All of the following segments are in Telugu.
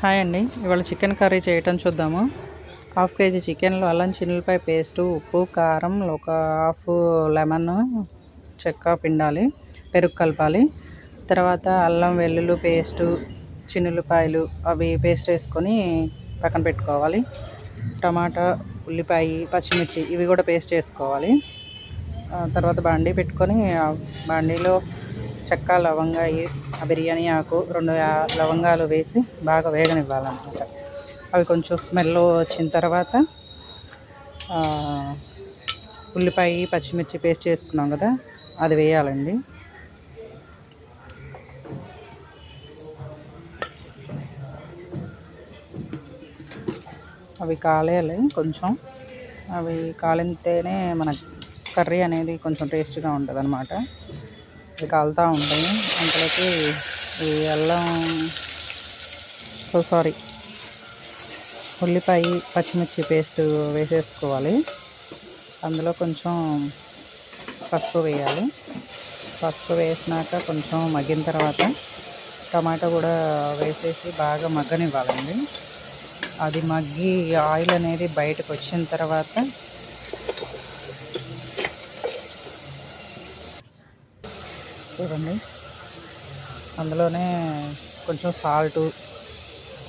హాయ్ అండి. ఇవాళ చికెన్ కర్రీ చేయటం చూద్దాము. హాఫ్ కేజీ చికెన్లో అల్లం చిన్నులపై పేస్టు ఉప్పు కారం ఒక హాఫ్ లెమన్ చెక్క పిండాలి పెరుగు కలపాలి. తర్వాత అల్లం వెల్లుల్లి పేస్టు చిన్నులపాయలు అవి పేస్ట్ వేసుకొని పక్కన పెట్టుకోవాలి. టమాటా ఉల్లిపాయ పచ్చిమిర్చి ఇవి కూడా పేస్ట్ చేసుకోవాలి. తర్వాత బాండీ పెట్టుకొని బాండీలో చెక్క లవంగా ఆ బిర్యానీ ఆకు రెండు లవంగాలు వేసి బాగా వేగనివ్వాలన్నమాట. అవి కొంచెం స్మెల్ వచ్చిన తర్వాత ఉల్లిపాయ పచ్చిమిర్చి పేస్ట్ చేసుకున్నాం కదా అది వేయాలండి. అవి కాలేయాలి కొంచెం. అవి కాలితేనే మన కర్రీ అనేది కొంచెం టేస్ట్గా ఉంటుంది అనమాట అవి కాలుతూ ఉంటాయి అంతలోకి ఈ అల్లం సో సారీ ఉల్లిపాయ పచ్చిమిర్చి పేస్ట్ వేసేసుకోవాలి. అందులో కొంచెం పసుపు వేయాలి. పసుపు వేసినాక కొంచెం మగ్గిన తర్వాత టమాటా కూడా వేసేసి బాగా మగ్గనివ్వాలండి. అది మగ్గి ఆయిల్ అనేది బయటకు వచ్చిన తర్వాత చూడండి అందులోనే కొంచెం సాల్టు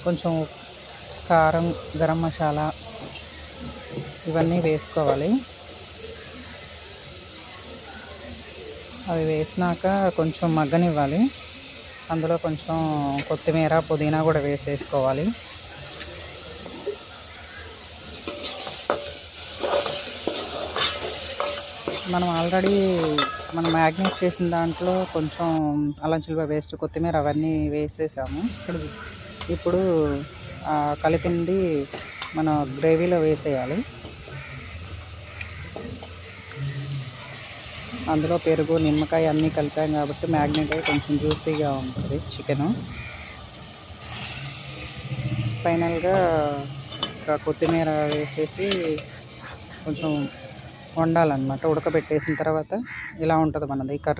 కొంచెం కారం గరం మసాలా ఇవన్నీ వేసుకోవాలి. అవి వేసినాక కొంచెం మగ్గనివ్వాలి. అందులో కొంచెం కొత్తిమీర పుదీనా కూడా వేసేసుకోవాలి. మనం ఆల్రెడీ మనం మ్యాగ్నేట్ చేసిన దాంట్లో కొంచెం అల్లం వేస్ట్ కొత్తిమీర అవన్నీ వేసేసాము. ఇప్పుడు కలిపింది మన గ్రేవీలో వేసేయాలి. అందులో పెరుగు నిమ్మకాయ అన్నీ కలిపాం కాబట్టి మ్యాగ్నేట్ కొంచెం జ్యూసీగా ఉంటుంది చికెను. ఫైనల్గా కొత్తిమీర వేసేసి కొంచెం వండాలన్నమాట ఉడకబెట్టేసిన తర్వాత. ఇలా ఉంటుంది మనది కర్రీ.